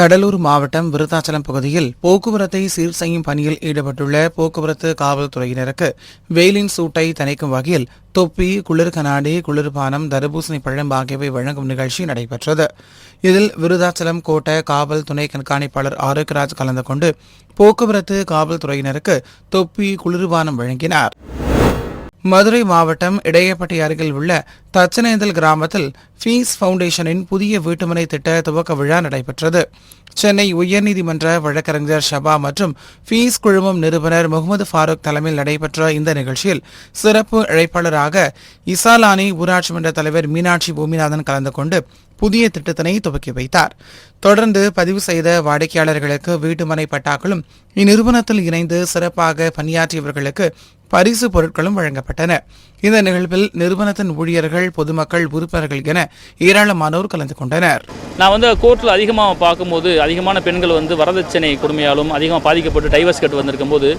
கடலூர் மாவட்டம் விருத்தாச்சலம் பகுதியில் போக்குவரத்தை சீர் செய்யும் பணியில் ஈடுபட்டுள்ள போக்குவரத்து காவல்துறையினருக்கு வெயிலின் சூட்டை தணிக்கும் வகையில் தொப்பி குளிர் கண்ணாடி குளிர்பானம் தர்பூசணி பழம் ஆகியவை வழங்கும் நிகழ்ச்சி நடைபெற்றது. இதில் விருதாச்சலம் கோட்ட காவல் துணை கண்காணிப்பாளர் ஆரோக்கியராஜ் கலந்து கொண்டு போக்குவரத்து காவல்துறையினருக்கு தொப்பி குளிர்பானம் வழங்கினார். மதுரை மாவட்டம் இடையப்பட்டி அருகில் உள்ள தச்சனேந்தல் கிராமத்தில் ஃபீஸ் ஃபவுண்டேஷனின் புதிய வீட்டுமனை திட்ட துவக்க விழா நடைபெற்றது. சென்னை உயர்நீதிமன்ற வழக்கறிஞர் ஷபா மற்றும் ஃபீஸ் குழுமம் நிறுவனர் முகமது ஃபாரூக் தலைமையில் நடைபெற்ற இந்த நிகழ்ச்சியில் சிறப்பு அழைப்பாளராக இசாலானி ஊராட்சி மன்ற தலைவர் மீனாட்சி பூமிநாதன் கலந்து கொண்டு புதிய திட்டத்தினை துவக்கி வைத்தார். தொடர்ந்து பதிவு செய்த வாடிக்கையாளர்களுக்கு வீட்டுமனை பட்டாக்களும் இந்நிறுவனத்தில் இணைந்து சிறப்பாக பணியாற்றியவர்களுக்கு பரிசு பொருட்களும் வழங்கப்பட்டன. இந்த நிகழ்வில் நிறுவனத்தின் ஊழியர்கள் பொதுமக்கள் உறுப்பினர்கள் என ஏராளமானோர் கலந்து கொண்டனர். நான் வந்து கோர்ட்டில் அதிகமாக பார்க்கும்போது அதிகமான பெண்கள் வந்து வரதட்சணை கொடுமையாலும் அதிகமாக பாதிக்கப்பட்டு டைவர்ஸ் கட்டு வந்திருக்கும் போது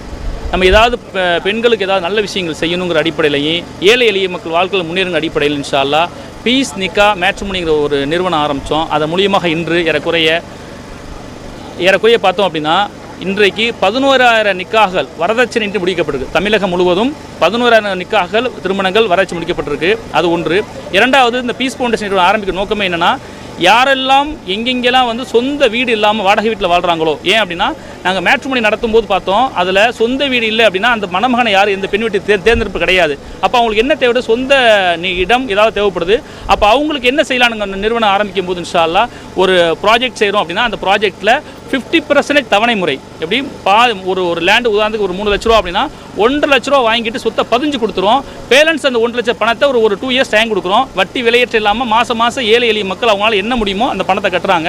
நம்ம ஏதாவது பெ- பெண்களுக்கு ஏதாவது நல்ல விஷயங்கள் செய்யணுங்கிற அடிப்படையிலையும் ஏழை எளிய மக்கள் வாழ்க்கையில் முன்னேறுங்கிற அடிப்படையில் இன்ஷால்லா பீஸ் நிக்கா மேட்ச்மணிங்கிற ஒரு நிறுவனம் ஆரம்பித்தோம். அதன் மூலியமாக இன்று ஏறக்குறைய ஏறக்குறைய பார்த்தோம் அப்படின்னா இன்றைக்கு பதினோராயிரம் நிக்காகள் வரதட்சணையின்றி முடிக்கப்பட்டிருக்கு. தமிழகம் முழுவதும் பதினோராயிரம் நிக்காகள் திருமணங்கள் வரதட்சணை முடிக்கப்பட்டிருக்கு. அது ஒன்று. இரண்டாவது இந்த பீஸ் ஃபவுண்டேஷன் நிறுவனம் ஆரம்பிக்கிற நோக்கமே என்னென்னா யாரெல்லாம் எங்கெங்கெல்லாம் வந்து சொந்த வீடு இல்லாமல் வாடகை வீட்டில் வாழ்கிறாங்களோ ஏன் அப்படின்னா நாங்கள் மேட்ரிமோனி நடத்தும் போது பார்த்தோம் அதில் சொந்த வீடு இல்லை அப்படின்னா அந்த மணமகனை யார் எந்த பெண் வீட்டு தே தேர்ந்தெடுப்பு கிடையாது. அப்போ அவங்களுக்கு என்ன தேவைப்படுது சொந்த இடம் ஏதாவது தேவைப்படுது. அப்போ அவங்களுக்கு என்ன செய்யலாம்னு நிறுவனம் ஆரம்பிக்கும் போது இன்ஷால்லா ஒரு ப்ராஜெக்ட் செய்கிறோம் அப்படின்னா அந்த ப்ராஜெக்ட்டில் ஃபிஃப்டி பர்சன்டேஜ் தவணை முறை எப்படி? பா ஒரு ஒரு லேண்டு உதாரணத்துக்கு ஒரு மூணு லட்ச ரூபா அப்படின்னா ஒன்றரை லட்ச ரூபா வாங்கிட்டு சொத்தை பதிஞ்சு கொடுத்துருவோம் பேலன்ஸ் அந்த ஒன்றரை லட்சம் பணத்தை ஒரு ஒரு டூ இயர்ஸ் டைம் கொடுக்குறோம். வட்டி விலையற்ற இல்லாமல் மாதம் மாதம் ஏழை எளிய மக்கள் அவங்களால என்ன முடியுமோ அந்த பணத்தை கட்டுறாங்க.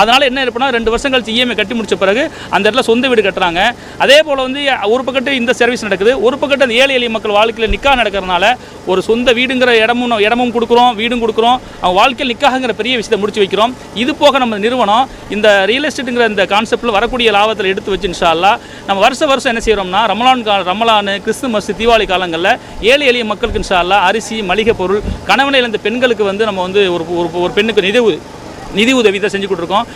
அதனால் என்ன இருப்பனா ரெண்டு வருஷம் கழிச்சு இஎம்ஐ கட்டி முடிச்ச பிறகு அந்த இடத்துல சொந்த வீடு கட்டுறாங்க. அதே போல் வந்து ஒரு பக்கத்து இந்த சர்வீஸ் நடக்குது. ஒரு பக்கத்து அந்த ஏழை எளிய மக்கள் வாழ்க்கையில் நிக்கா நடக்கிறதுனால ஒரு சொந்த வீடுங்கிற இடமும் இடமும் கொடுக்குறோம் வீடும் கொடுக்குறோம். அவங்க வாழ்க்கையில் நிக்காகங்கிற பெரிய விஷயத்தை முடிச்சு வைக்கிறோம். இது போக நம்ம நிறுவனம் இந்த ரியல் எஸ்டேட்டுங்கிற இந்த கான்செப்டில் வரக்கூடிய லாபத்தில் எடுத்து வச்சு இன்ஷால்லா நம்ம வருஷ வருஷம் என்ன செய்கிறோம்னா ரமலான் கா ரமலான் கிறிஸ்துமஸ் தீபாவளி காலங்களில் ஏழை எளிய மக்களுக்கு இன்ஷால்லா அரிசி மளிகை பொருள் கணவனை இழந்த பெண்களுக்கு வந்து நம்ம வந்து ஒரு ஒரு- ஒரு பெண்ணுக்கு நிதி நிதி உதவி தான் செஞ்சு கொடுத்துருக்கோம்.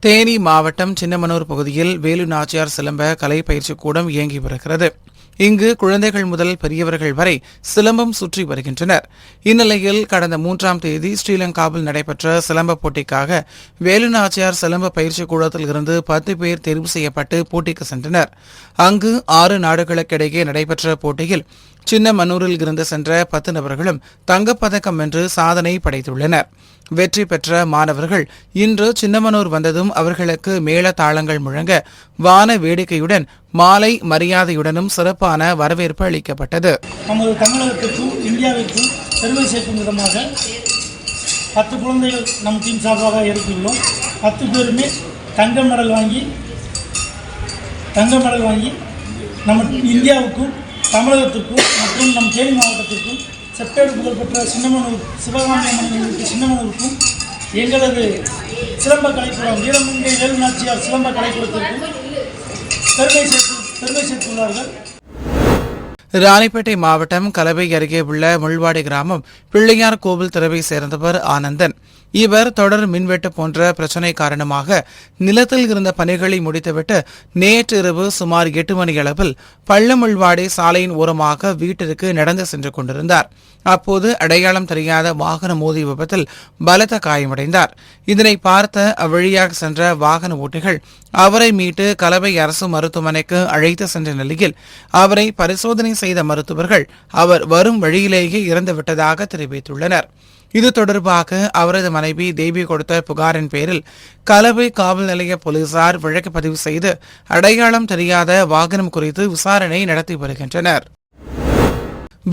தேனி மாவட்டம் சின்னமனூர் பகுதியில் வேலு நாச்சியார் சிலம்ப கலை பயிற்சி கூடம் இயங்கி வருகிறது இங்கு குழந்தைகள் முதல் பெரியவர்கள் வரை சிலம்பம் சுற்றி வருகின்றனர். இந்நிலையில் கடந்த மூன்றாம் தேதி ஸ்ரீலங்காவில் நடைபெற்ற சிலம்ப போட்டிக்காக வேலு நாச்சியார் சிலம்ப பயிற்சி கூடத்தில் இருந்து பத்து பேர் தேர்வு செய்யப்பட்டு போட்டிக்கு சென்றனர். அங்கு ஆறு நாடுகளுக்கிடையே நடைபெற்ற போட்டியில் சின்னமனூரில் இருந்து சென்ற பத்து நபர்களும் தங்கப்பதக்கம் வென்று சாதனை படைத்துள்ளனர். வெற்றி பெற்ற மாணவர்கள். இன்று சின்னமனூர் வந்ததும் அவர்களுக்கு மேளதாளங்கள் முழங்க வான வேடிக்கையுடன் மாலை மரியாதையுடனும் சிறப்பான வரவேற்பு அளிக்கப்பட்டது. நமது தமிழகத்திற்கும் இந்தியாவிற்கும் பெருமை சேர்க்கும் விதமாக பத்து குழந்தைகள் நம் டீம் சார்பாக எடுத்துள்ளோம் பத்து பேருமே தங்க மெடல் வாங்கி தங்க மெடல் வாங்கி நம்ம இந்தியாவுக்கும் தமிழகத்துக்கும் மற்றும் நம் தேனி மாவட்டத்திற்கும் செப்பேடு புகழ்பெற்ற சின்னமனூர் சிவகாமியம்மன் சின்னமனூருக்கும் எங்களது சிலம்ப கலைக்கூடம் வீரமங்கை வேலுநாச்சியார் சிலம்ப கலைக்கூடத்திற்கும் பெருமை சேர்த்து பெருமை சேர்த்துள்ளார்கள். ராணிப்பேட்டை மாவட்டம் கலவை அருகே உள்ள முள்வாடி கிராமம் பிள்ளையார் கோவில் தெருவை சேர்ந்தவர் ஆனந்தன். இவர் தொடர் மின்வெட்டு போன்ற பிரச்சினை காரணமாக நிலத்தில் இருந்த பணிகளை முடித்துவிட்டு நேற்று இரவு சுமார் எட்டு மணி அளவில் பள்ளமுள்வாடி சாலையின் ஓரமாக வீட்டிற்கு நடந்து சென்று கொண்டிருந்தார். அப்போது அடையாளம் தெரியாத வாகன மோதி விபத்தில் பலத்த காயமடைந்தார். இதனை பார்த்த அவ்வழியாக சென்ற வாகன ஓட்டிகள் அவரை மீட்டு கலவை அரசு மருத்துவமனைக்கு அழைத்து சென்ற நிலையில் அவரை பரிசோதனை செய்த மருத்துவர்கள் அவர் வரும் வழியிலேயே இறந்துவிட்டதாக தெரிவித்துள்ளனர். இது தொடர்பாக அவரது மனைவி தேவி கொடுத்த புகாரின் பேரில் கலவை காவல் நிலைய போலீசார் வழக்கு பதிவு செய்து அடையாளம் தெரியாத வாகனம் குறித்து விசாரணை நடத்தி வருகின்றனர்.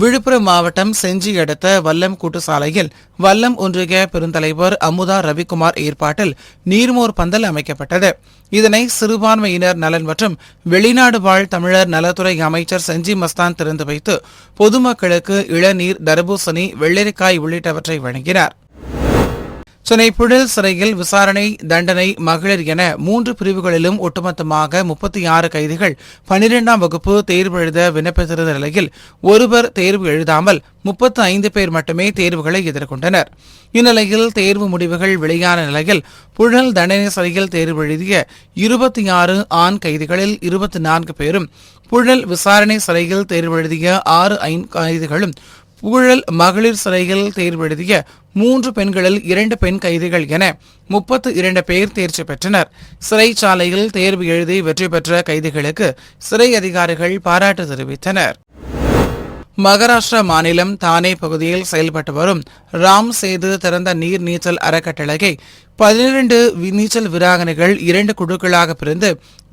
விழுப்புரம் மாவட்டம் செஞ்சி அடுத்த வல்லம் கூட்டுச்சாலையில் வல்லம் ஒன்றிய பெருந்தலைவர் அமுதா ரவிக்குமார் ஏற்பாட்டில் நீர்மோர் பந்தல் அமைக்கப்பட்டது. இதனை சிறுபான்மையினர் நலன் மற்றும் வெளிநாடு வாழ் தமிழர் நலத்துறை அமைச்சர் செஞ்சி மஸ்தான் திறந்து வைத்து பொதுமக்களுக்கு இளநீர் தர்பூசணி வெள்ளரிக்காய் உள்ளிட்டவற்றை வழங்கினார். சென்னை புழல் சிறையில் விசாரணை தண்டனை மகளிர் என மூன்று பிரிவுகளிலும் ஒட்டுமொத்தமாக முப்பத்தி ஆறு கைதிகள் பனிரெண்டாம் வகுப்பு தேர்வு எழுத விண்ணப்பித்திருந்த நிலையில் ஒருவர் தேர்வு எழுதாமல் முப்பத்து ஐந்து பேர் மட்டுமே தேர்வுகளை எதிர்கொண்டனர். இந்நிலையில் தேர்வு முடிவுகள் வெளியான நிலையில் புழல் தண்டனை சிறையில் தேர்வு எழுதிய இருபத்தி ஆறு ஆண் கைதிகளில் இருபத்தி நான்கு பேரும் புழல் விசாரணை சிறையில் தேர்வு எழுதிய ஆறு ஐந்து கைதிகளும் ஊழல் மகளிர் சிறையில் தேர்வு எழுதிய மூன்று பெண்களில் இரண்டு பெண் கைதிகள் என முப்பத்து இரண்டு பேர் தேர்ச்சி பெற்றனர். சிறைச்சாலையில் தேர்வு எழுதி வெற்றி பெற்ற கைதிகளுக்கு சிறை அதிகாரிகள் பாராட்டு தெரிவித்தனர். மகாராஷ்டிரா மாநிலம் தானே பகுதியில் செயல்பட்டு வரும் ராம் சேது திறந்த நீர் நீச்சல் அறக்கட்டளையை பதினிரண்டு நீச்சல் வீராங்கனைகள் இரண்டு குழுக்களாக பிரிந்து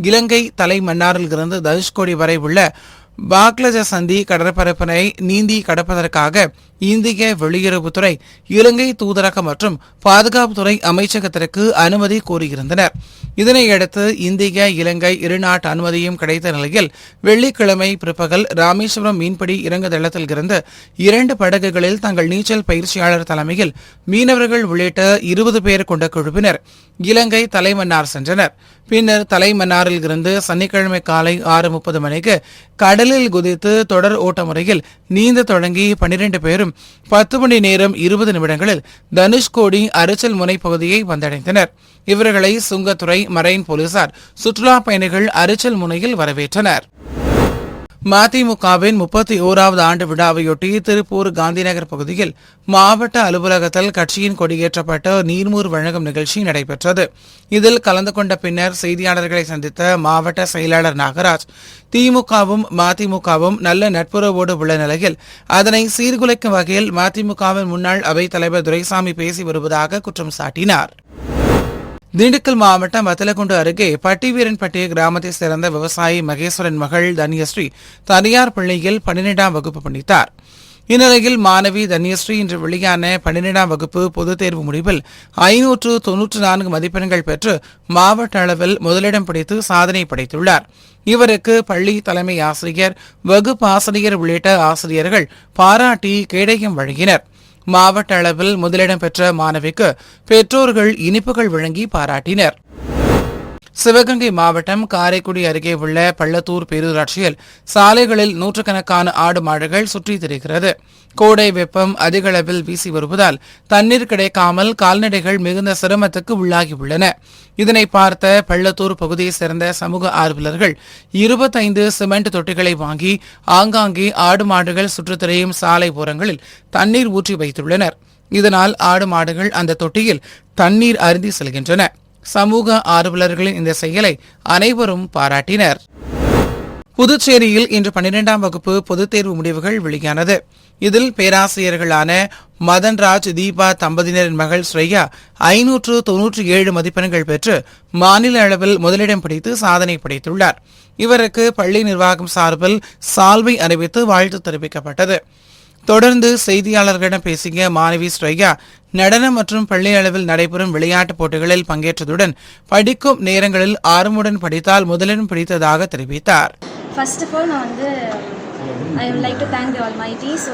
இலங்கை தலைமன்னாரில் இருந்து தனுஷ்கோடி வரை உள்ள பாக்லஜ சந்தி கடற்பரப்பினை நீந்தி கடப்பதற்காக இந்திய வெளியுறவுத்துறை இலங்கை தூதரகம் மற்றும் பாதுகாப்புத்துறை அமைச்சகத்திற்கு அனுமதி கோரியிருந்தனர். இதனையடுத்து இந்திய இலங்கை இருநாட்டு அனுமதியும் கிடைத்த நிலையில் வெள்ளிக்கிழமை பிற்பகல் ராமேஸ்வரம் மீன்பிடி இறங்குதளத்தில் இருந்து இரண்டு படகுகளில் தங்கள் நீச்சல் பயிற்சியாளர் தலைமையில் மீனவர்கள் உள்ளிட்ட இருபது பேர் கொண்ட குழுவினர் இலங்கை தலைமன்னார் சென்றனர். பின்னர் தலைமன்னாரில் இருந்து சனிக்கிழமை காலை ஆறு முப்பது மணிக்கு கடலில் குதித்து தொடர் ஓட்ட முறையில் நீந்த தொடங்கி பனிரெண்டு பேரும் பத்து மணி நேரம் இருபது நிமிடங்களில் தனுஷ்கோடி அரிச்சல் முனை பகுதியை வந்தடைந்தனர். இவர்களை சுங்கத்துறை மரைன் போலீசார் சுற்றுலா பயணிகள் அரிச்சல் முனையில் வரவேற்றனர். மதிமுகவின் முப்பத்தி ஓராவது ஆண்டு விழாவையொட்டி திருப்பூர் காந்திநகர் பகுதியில் மாவட்ட அலுவலகத்தில் கட்சியின் கொடியேற்றப்பட்ட நீர்மூர் வழங்கும் நிகழ்ச்சி நடைபெற்றது. இதில் கலந்து கொண்ட பின்னர் செய்தியாளர்களை சந்தித்த மாவட்ட செயலாளர் நாகராஜ் திமுகவும் மதிமுகவும் நல்ல நட்புறவோடு உள்ள நிலையில் அதனை சீர்குலைக்கும் வகையில் மதிமுகவின் முன்னாள் அவைத் தலைவர் துரைசாமி பேசி வருவதாக குற்றம் சாட்டினார். திண்டுக்கல் மாவட்டம் வத்தலகுண்டு அருகே பட்டிவீரன்பட்டி கிராமத்தைச் சேர்ந்த விவசாயி மகேஸ்வரன் மகள் தன்யஸ்ரீ தனியார் பள்ளியில் பன்னிரெண்டாம் வகுப்பு படித்தார். இந்நிலையில் மாணவி தன்யஸ்ரீ இன்று வெளியான பன்னிரெண்டாம் வகுப்பு பொதுத் தேர்வு முடிவில் ஐநூற்று தொன்னூற்று நான்கு மதிப்பெண்கள் பெற்று மாவட்ட அளவில் முதலிடம் பிடித்து சாதனை படைத்துள்ளார். இவருக்கு பள்ளி தலைமை ஆசிரியர் வகுப்பு ஆசிரியர் உள்ளிட்ட ஆசிரியர்கள் பாராட்டி கேடயம் வழங்கினர். மாவட்ட அளவில் முதலிடம் பெற்ற மாணவிக்கு பெற்றோர்கள் இனிப்புகள் வழங்கி பாராட்டினர். சிவகங்கை மாவட்டம் காரைக்குடி அருகே உள்ள பள்ளத்தூர் பேரூராட்சியில் சாலைகளில் நூற்றுக்கணக்கான ஆடு மாடுகள் சுற்றித் திரிகிறது. கோடை வெப்பம் அதிகளவில் வீசி வருவதால் தண்ணீர் கிடைக்காமல் கால்நடைகள் மிகுந்த சிரமத்துக்கு உள்ளாகியுள்ளன. இதனை பார்த்த பள்ளத்தூர் பகுதியைச் சேர்ந்த சமூக ஆர்வலர்கள் இருபத்தைந்து சிமெண்ட் தொட்டிகளை வாங்கி ஆங்காங்கே ஆடு மாடுகள் சுற்றித் திரியும் சாலை ஓரங்களில் தண்ணீர் ஊற்றி வைத்துள்ளனர். இதனால் ஆடு மாடுகள் அந்த தொட்டியில் தண்ணீர் அருந்தி செல்கின்றன. சமூக ஆர்வலர்களின் இந்த செயலை அனைவரும் பாராட்டினர். புதுச்சேரியில் இன்று பன்னிரெண்டாம் வகுப்பு பொதுத் தேர்வு முடிவுகள் வெளியானது. இதில் பேராசிரியர்களான மதன்ராஜ் தீபா தம்பதியினரின் மகள் ஸ்ரேயா ஐநூற்று தொன்னூற்றி ஏழு மதிப்பெண்கள் பெற்று மாநில அளவில் முதலிடம் பிடித்து சாதனை படைத்துள்ளார். இவருக்கு பள்ளி நிர்வாகம் சார்பில் சால்வை அறிவித்து வாழ்த்து தெரிவிக்கப்பட்டது. தொடர்ந்து செய்தியாளர்களிடம் பேசிய மாணவி ஸ்ரேயா நடனம் மற்றும் பள்ளி அளவில் நடைபெறும் விளையாட்டுப் போட்டிகளில் பங்கேற்றதுடன் படிக்கும் நேரங்களில் ஆர்வமுடன் படித்தால் முதலிடம் பிடித்ததாக தெரிவித்தார். ஃபர்ஸ்ட் ஆஃப் ஆல் நான் வந்து I would like to thank the almighty so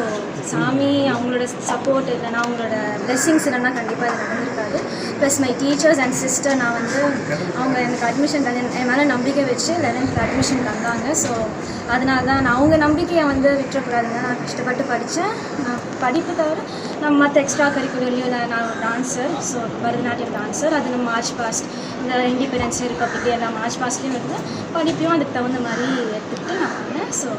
சாமி அவங்களோட சப்போர்ட் இல்லைன்னா அவங்களோட பிளெஸ்ஸிங்ஸ் இல்லைன்னா கண்டிப்பாக இது நடந்திருக்காது. Plus my teachers and sister நான் வந்து அவங்க எனக்கு அட்மிஷன் தந்து என் மேலே நம்பிக்கை வச்சு லெவன்த்தில் அட்மிஷன் தந்தாங்க. ஸோ அதனால தான் நான் அவங்க நம்பிக்கையை வந்து விட்டுறக்கூடாதுங்க நான் கஷ்டப்பட்டு படித்தேன் நான் படிப்பு தவிர நான் மற்ற எக்ஸ்ட்ரா கரிக்குலர்லையும் நான் ஒரு டான்ஸர் ஸோ பரதநாட்டியம் டான்ஸர் அது நம்ம மார்ச் பாஸ்ட் இந்த இண்டிபெண்டன்ஸ் ரிப்பப்ளிக் டே எல்லாம் மார்ச் பாஸ்ட்லேயும் இருந்து படிப்பையும் அதுக்கு தகுந்த மாதிரி எடுத்துக்கிட்டு நான் பண்ணேன் ஸோ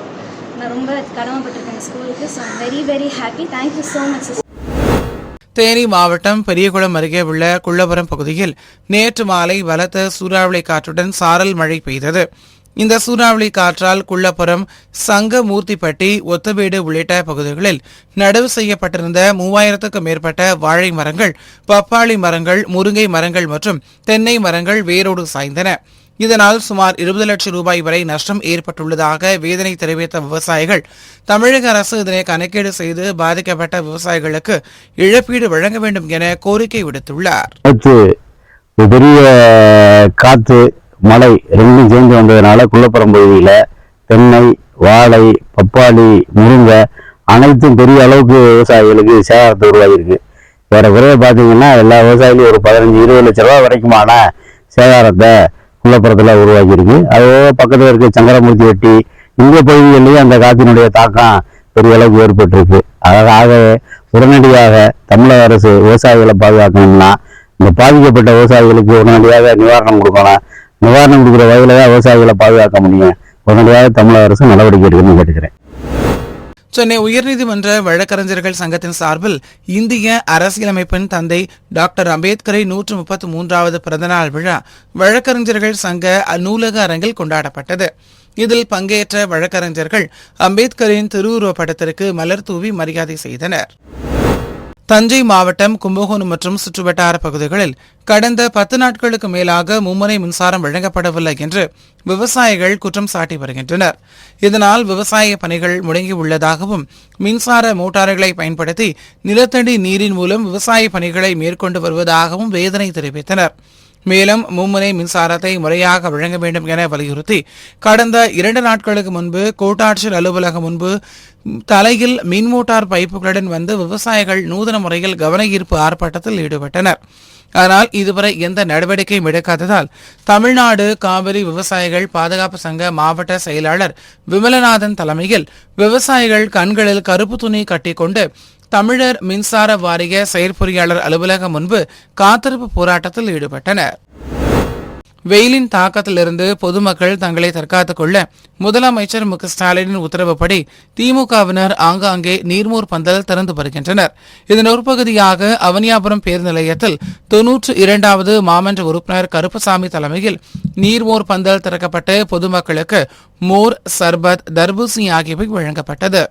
நான் ரொம்ப கடமைப்பட்டிருக்கேன் ஸ்கூலுக்கு. So very very happy thank you so much Theni மாவட்டம் பெரியகுளம் அருகே உள்ள குள்ளபுரம் பகுதியில் நேற்று மாலை பலத்த சூறாவளி காற்றுடன் சாரல் மழை பெய்தது. இந்த சூறாவளி காற்றால் குள்ளப்புறம் சங்கமூர்த்திப்பட்டி ஒத்தவீடு உள்ளிட்ட பகுதிகளில் நடவு செய்யப்பட்டிருந்த மூவாயிரத்துக்கும் மேற்பட்ட வாழை மரங்கள் பப்பாளி மரங்கள் முருங்கை மரங்கள் மற்றும் தென்னை மரங்கள் வேரோடு சாய்ந்தன. இதனால் சுமார் இருபது லட்சம் ரூபாய் வரை நஷ்டம் ஏற்பட்டுள்ளதாக வேதனை தெரிவித்த விவசாயிகள் தமிழக அரசு இதனை கணக்கீடு செய்து பாதிக்கப்பட்ட விவசாயிகளுக்கு இழப்பீடு வழங்க வேண்டும் என கோரிக்கை விடுத்துள்ளார். பெரிய காற்று மழை ரெண்டும் சேர்ந்து வந்ததுனால குள்ளப்புறம் பகுதியில் தென்னை வாழை பப்பாளி முருங்கை அனைத்தும் பெரிய அளவுக்கு விவசாயிகளுக்கு சேதாரத்தை உருவாகியிருக்கு. ஏறக்குறைய பார்த்தீங்கன்னா எல்லா விவசாயிகளும் ஒரு பதினஞ்சு இருபது லட்ச ரூபா வரைக்குமான சேதாரத்தை குள்ளப்புறத்தில் உருவாக்கியிருக்கு அதோட பக்கத்தில் இருக்க சங்கரமூர்த்தி வெட்டி இந்த பகுதிகளிலேயும் அந்த காற்றினுடைய தாக்கம் பெரிய அளவுக்கு ஏற்பட்டிருக்கு. அதாவது உடனடியாக தமிழக அரசு விவசாயிகளை பாதுகாக்கணும்னா இந்த பாதிக்கப்பட்ட விவசாயிகளுக்கு உடனடியாக நிவாரணம் கொடுக்கணும். நிவாரணம் கொடுக்குற வகையில் தான் விவசாயிகளை பாதுகாக்க முடியும். உடனடியாக தமிழக அரசு நடவடிக்கை எடுக்கணும்னு கேட்டுக்கிறேன். சென்னை உயர்நீதிமன்ற வழக்கறிஞர்கள் சங்கத்தின் சார்பில் இந்திய அரசியலமைப்பின் தந்தை டாக்டர் அம்பேத்கரை நூற்று முப்பத்து மூன்றாவது பிறந்தநாள் விழா வழக்கறிஞர்கள் சங்க நூலக அரங்கில் கொண்டாடப்பட்டது. இதில் பங்கேற்ற வழக்கறிஞர்கள் அம்பேத்கரின் திருவுருவப் படத்திற்கு மலர் தூவி மரியாதை செய்தனர். தஞ்சை மாவட்டம் கும்பகோணம் மற்றும் சுற்றுவட்டார பகுதிகளில் கடந்த பத்து நாட்களுக்கு மேலாக மும்முனை மின்சாரம் வழங்கப்படவில்லை என்று விவசாயிகள் குற்றம் சாட்டி வருகின்றனர். இதனால் விவசாய பணிகள் முடங்கியுள்ளதாகவும் மின்சார மோட்டார்களை பயன்படுத்தி நிலத்தடி நீரின் மூலம் விவசாய பணிகளை மேற்கொண்டு வருவதாகவும் வேதனை தெரிவித்தனர். மேலும் மும்முனை மின்சாரத்தை முறையாக வழங்க வேண்டும் என வலியுறுத்தி கடந்த இரண்டு நாட்களுக்கு முன்பு கோட்டாட்சியர் அலுவலகம் முன்பு தலையில் மின் மோட்டார் பைப்புகளுடன் வந்து விவசாயிகள் நூதன முறையில் கவன ஈர்ப்பு ஆர்ப்பாட்டத்தில் ஈடுபட்டனர். ஆனால் இதுவரை எந்த நடவடிக்கையும் எடுக்காததால் தமிழ்நாடு காவிரி விவசாயிகள் பாதுகாப்பு சங்க மாவட்ட செயலாளர் விமலநாதன் தலைமையில் விவசாயிகள் கண்களில் கருப்பு துணி கட்டிக்கொண்டு தமிழர் மின்சார வாரிய செயற்பொறியாளர் அலுவலகம் முன்பு காத்திருப்பு போராட்டத்தில் ஈடுபட்டனர். வெயிலின் தாக்கத்திலிருந்து பொதுமக்கள் தங்களை தற்காத்துக் கொள்ள முதலமைச்சர் மு. க. ஸ்டாலினின் உத்தரவுப்படி திமுகவினர் ஆங்காங்கே நீர்மூர் பந்தல் திறந்து வருகின்றனர். இதன் ஒரு பகுதியாக அவனியாபுரம் பேருந்து நிலையத்தில் தொன்னூற்று இரண்டாவது மாமன்ற உறுப்பினர் கருப்பசாமி தலைமையில் நீர்மோர் பந்தல் திறக்கப்பட்டு பொதுமக்களுக்கு மோர் சர்பத் தர்பூசி ஆகியவை வழங்கப்பட்டது.